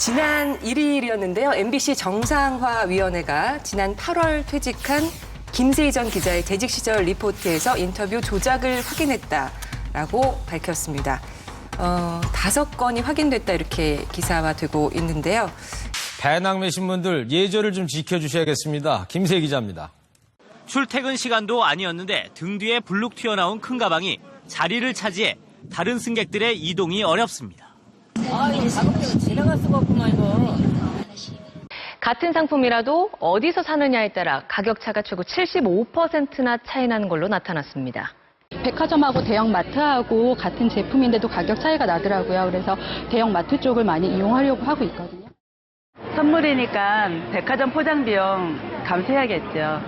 지난 1일이었는데요. MBC 정상화위원회가 지난 8월 퇴직한 김세희 전 기자의 재직 시절 리포트에서 인터뷰 조작을 확인했다라고 밝혔습니다. 어, 다섯 건이 확인됐다 이렇게 기사화되고 있는데요. 배낭매 신 분들 예절을 좀 지켜주셔야겠습니다. 김세 기자입니다. 출퇴근 시간도 아니었는데 등 뒤에 불룩 튀어나온 큰 가방이 자리를 차지해 다른 승객들의 이동이 어렵습니다. 같은 상품이라도 어디서 사느냐에 따라 가격 차가 최고 75%나 차이 나는 걸로 나타났습니다. 백화점하고 대형마트하고 같은 제품인데도 가격 차이가 나더라고요. 그래서 대형마트 쪽을 많이 이용하려고 하고 있거든요. 선물이니까 백화점 포장 비용 감수해야겠죠.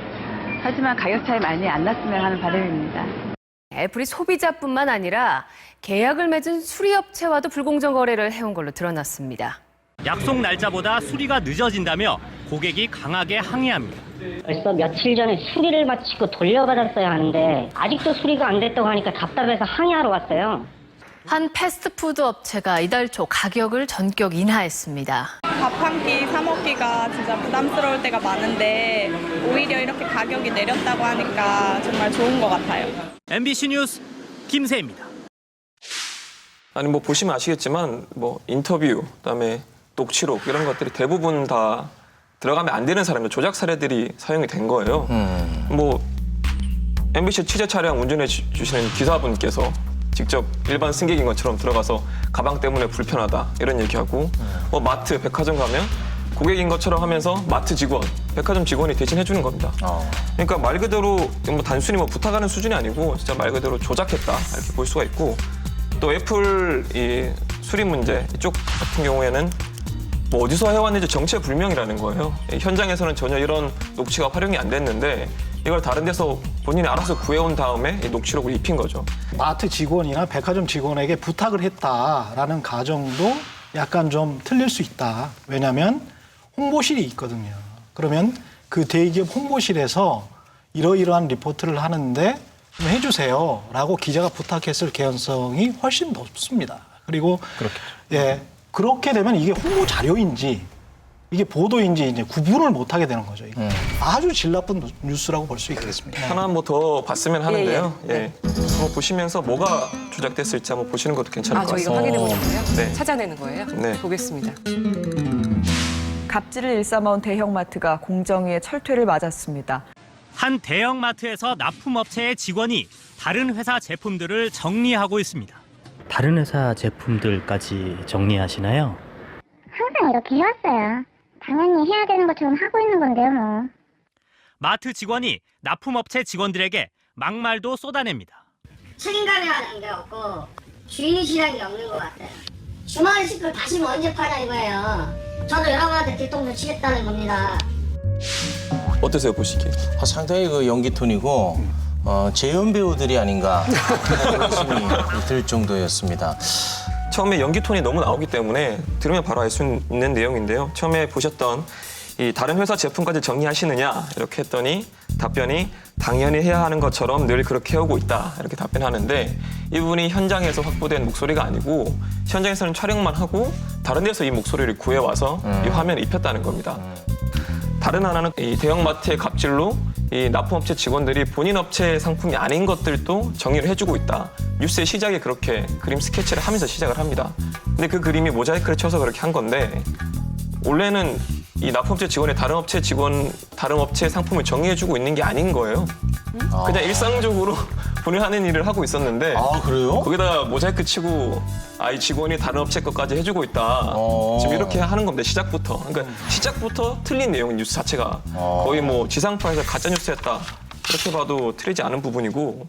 하지만 가격 차이 많이 안 났으면 하는 바람입니다. 애플이 소비자뿐만 아니라 계약을 맺은 수리업체와도 불공정 거래를 해온 걸로 드러났습니다. 약속 날짜보다 수리가 늦어진다며 고객이 강하게 항의합니다. 벌써 며칠 전에 수리를 마치고 돌려받았어야 하는데 아직도 수리가 안 됐다고 하니까 답답해서 항의하러 왔어요. 한 패스트푸드 업체가 이달 초 가격을 전격 인하했습니다. 밥 한 끼 사 먹기가 진짜 부담스러울 때가 많은데 오히려 이렇게 가격이 내렸다고 하니까 정말 좋은 것 같아요. MBC 뉴스 김세입니다. 아니 뭐 보시면 아시겠지만 뭐 인터뷰 그다음에 녹취록 이런 것들이 대부분 다 들어가면 안 되는 사람들 조작 사례들이 사용이 된 거예요. 뭐 MBC 취재 차량 운전해 주- 주시는 기사분께서 직접 일반 승객인 것처럼 들어가서 가방 때문에 불편하다 이런 얘기하고 뭐 마트 백화점 가면 고객인 것처럼 하면서 마트 직원 백화점 직원이 대신 해주는 겁니다. 그러니까 말 그대로 뭐 단순히 뭐 부탁하는 수준이 아니고 진짜 말 그대로 조작했다 이렇게 볼 수가 있고 또 애플 이 수리 문제 이쪽 같은 경우에는 뭐 어디서 해왔는지 정체 불명이라는 거예요. 이 현장에서는 전혀 이런 녹취가 활용이 안 됐는데 이걸 다른 데서 본인이 알아서 구해온 다음에 이 녹취록을 입힌 거죠. 마트 직원이나 백화점 직원에게 부탁을 했다라는 가정도 약간 좀 틀릴 수 있다. 왜냐하면 홍보실이 있거든요. 그러면 그 대기업 홍보실에서 이러이러한 리포트를 하는데 좀 해주세요라고 기자가 부탁했을 개연성이 훨씬 높습니다. 그리고 예 그렇게 되면 이게 홍보 자료인지 이게 보도인지 이제 구분을 못 하게 되는 거죠. 이거. 아주 질 나쁜 뉴스라고 볼 수 있겠습니다. 하나 뭐 더 봤으면 하는데요. 예, 예, 예. 한번 보시면서 뭐가 조작됐을지 한번 보시는 것도 괜찮을 아, 것 저희가 같습니다. 확인해 보는데요. 네. 찾아내는 거예요. 네. 보겠습니다. 갑질을 일삼아온 대형마트가 공정위의 철퇴를 맞았습니다. 한 대형마트에서 납품업체의 직원이 다른 회사 제품들을 정리하고 있습니다. 다른 회사 제품들까지 정리하시나요? 항상 이렇게 해왔어요. 당연히 해야 되는 것처럼 하고 있는 건데요, 뭐. 마트 직원이 납품업체 직원들에게 막말도 쏟아냅니다. 책임감이 하는 게 없고 주인이시라는 게 없는 것 같아요. 주말 식을 다시 뭐 언제 파냐 이거예요. 저도 여러분한테 뒤통수 치겠다는 겁니다. 어떠세요 보시기에? 아, 상당히 그 연기 톤이고 어, 재연 배우들이 아닌가 그런 의심이 들 정도였습니다. 처음에 연기 톤이 너무 나오기 때문에 들으면 바로 알 수 있는 내용인데요. 처음에 보셨던 이 다른 회사 제품까지 정리하시느냐 이렇게 했더니 답변이 당연히 해야 하는 것처럼 늘 그렇게 해오고 있다 이렇게 답변하는데 이분이 현장에서 확보된 목소리가 아니고 현장에서는 촬영만 하고 다른 데서 이 목소리를 구해와서 이 화면에 입혔다는 겁니다. 다른 하나는 이 대형마트의 갑질로 이 납품업체 직원들이 본인 업체의 상품이 아닌 것들도 정리를 해주고 있다. 뉴스의 시작에 그렇게 그림 스케치를 하면서 시작을 합니다. 근데 그 그림이 모자이크를 쳐서 그렇게 한 건데 원래는 이 납품업체 직원이 다른 업체 직원, 다른 업체의 상품을 정리해주고 있는 게 아닌 거예요. 그냥 일상적으로 본인 하는 일을 하고 있었는데 아 그래요? 거기다 모자이크 치고 아이 직원이 다른 업체 것까지 해주고 있다. 어. 지금 이렇게 하는 겁니다. 시작부터. 그러니까 시작부터 틀린 내용인 뉴스 자체가 어. 거의 뭐 지상파에서 가짜 뉴스였다. 그렇게 봐도 틀리지 않은 부분이고